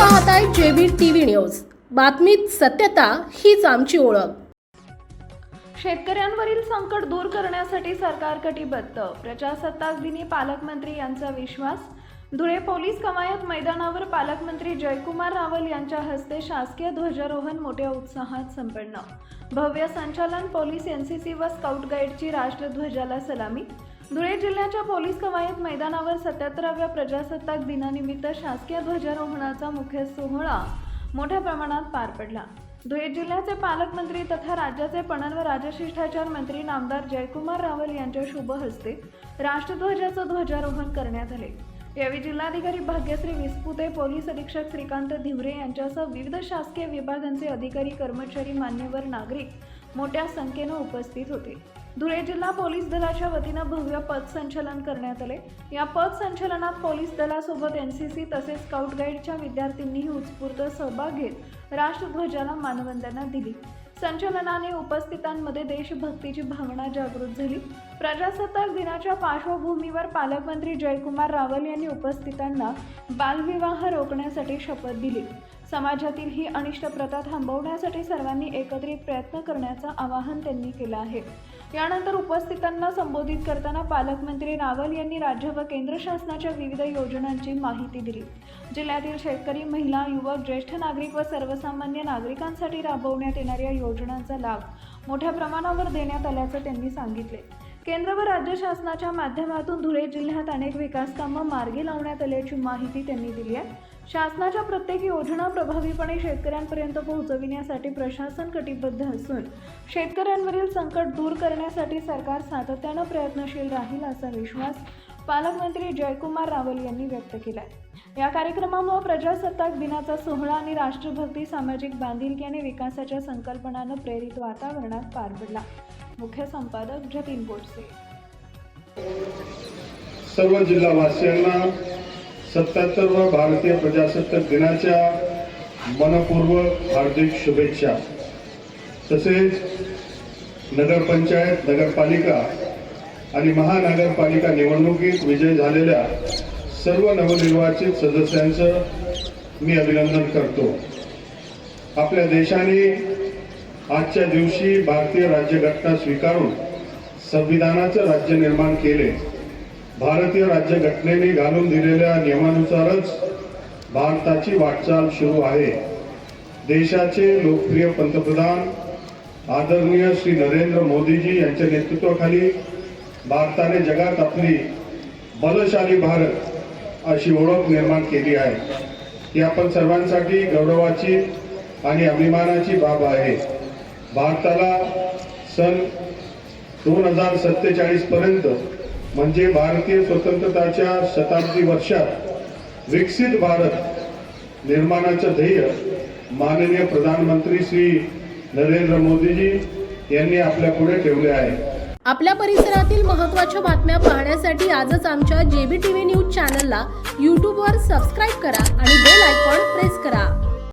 पाहताय JB TV news. बातमीत सत्यता हीच आमची ओळख. शेतकऱ्यांवरील संकट दूर करण्यासाठी सरकार कटिबद्ध. प्रजासत्ताक दिनी पालकमंत्री यांचा विश्वास. धुळे पोलीस कवायत मैदानावर पालकमंत्री जयकुमार रावल यांच्या हस्ते शासकीय ध्वजारोहण मोठ्या उत्साहात संपन्न. भव्य संचालन पोलीस एनसीसी व स्काउट गाईडची राष्ट्रध्वजाला सलामी. धुळे जिल्ह्याच्या पोलीस कवायत मैदानावर सत्याहत्तराव्या प्रजासत्ताक दिनानिमित्त शासकीय ध्वजारोहणाचा मुख्य सोहळा मोठ्या प्रमाणात पार पडला. धुळे जिल्ह्याचे पालकमंत्री तथा राज्याचे पणन व राजशिष्टाचार मंत्री नामदार जयकुमार रावल यांच्या शुभ हस्ते राष्ट्रध्वजाचं ध्वजारोहण करण्यात आले. यावेळी जिल्हाधिकारी भाग्यश्री विस्पुते पोलीस अधीक्षक श्रीकांत धिवरे यांच्यासह विविध शासकीय विभागांचे अधिकारी कर्मचारी मान्यवर नागरिक मोठ्या संख्येनं उपस्थित होते. धुळे जिल्हा पोलीस दलाच्या वतीनं भव्य पथसंचलन करण्यात आले. या पथसंचलनात पोलीस दलासोबत एन सी सी तसेच स्काउट गाईडच्या विद्यार्थ्यांनीही उत्स्फूर्त सहभाग घेत राष्ट्रध्वजाला मानवंदना दिली. संचलनाने उपस्थितांमध्ये देशभक्तीची भावना जागृत झाली. प्रजासत्ताक दिनाच्या पार्श्वभूमीवर पालकमंत्री जयकुमार रावल यांनी उपस्थितांना बालविवाह रोखण्यासाठी शपथ दिली. समाजातील ही अनिष्ट प्रथा थांबवण्यासाठी सर्वांनी एकत्रित प्रयत्न करण्याचं आवाहन त्यांनी केलं आहे. यानंतर उपस्थितांना संबोधित करताना पालकमंत्री रावल यांनी राज्य व केंद्र शासनाच्या विविध योजनांची माहिती दिली. जिल्ह्यातील शेतकरी महिला युवक ज्येष्ठ नागरिक व सर्वसामान्य नागरिकांसाठी राबवण्यात येणाऱ्या योजनांचा लाभ मोठ्या प्रमाणावर देण्यात आल्याचं त्यांनी सांगितले. केंद्र व राज्य शासनाच्या माध्यमातून धुळे जिल्ह्यात अनेक विकासकामं मार्गी लावण्यात आल्याची माहिती त्यांनी दिली आहे. शासनाच्या प्रत्येक योजना प्रभावीपणे शेतकऱ्यांपर्यंत पोहोचविण्यासाठी प्रशासन कटिबद्ध असून शेतकऱ्यांवरील संकट दूर करण्यासाठी सरकार सातत्यानं प्रयत्नशील राहील असा विश्वास पालकमंत्री जयकुमार रावल यांनी व्यक्त केला या कार्यक्रमामुळे प्रजासत्ताक दिनाचा सोहळा आणि राष्ट्रभक्ती सामाजिक बांधिलकी आणि विकासाच्या संकल्पनानं प्रेरित वातावरणात पार पडला. मुख्य संपादक जतीन बोटसे सर्व जिल्हावासियांना सत्याहत्तरव्या भारतीय प्रजासत्ताक दिनाच्या मनपूर्वक हार्दिक शुभेच्छा. तसेच नगरपंचायत नगरपालिका आणि महानगरपालिका निवडणुकीत विजय झालेल्या सर्व नवनिर्वाचित सदस्यांचं मी अभिनंदन करतो. आपल्या देशाने आजच्या दिवशी भारतीय राज्यघटना स्वीकारून संविधानाचं राज्य निर्माण केले. भारतीय राज्यघटनेने घालून दिलेल्या नियमानुसारच भारताची वाटचाल सुरू आहे. देशाचे लोकप्रिय पंतप्रधान आदरणीय श्री नरेंद्र मोदीजी यांच्या नेतृत्वाखाली भारताने जगात आपली बलशाली भारत अशी ओळख निर्माण केली आहे. ही आपण सर्वांसाठी गौरवाची आणि अभिमानाची बाब आहे. भारताला सन दोन हजार सत्तेचाळीस पर्यंत म्हणजे भारतीय स्वतंत्रताच्या शताब्दी वर्षात विकसित भारत निर्माणाचं ध्येय माननीय प्रधानमंत्री श्री नरेंद्र मोदीजी यांनी आपल्या पुढे ठेवले आहे. आपल्या परिसरातील महत्त्वाच्या बातम्या पाहण्यासाठी आजच आमच्या जेबी टीव्ही न्यूज चॅनलला यूट्यूबवर सबस्क्राईब करा आणि बेल आयकॉन प्रेस करा.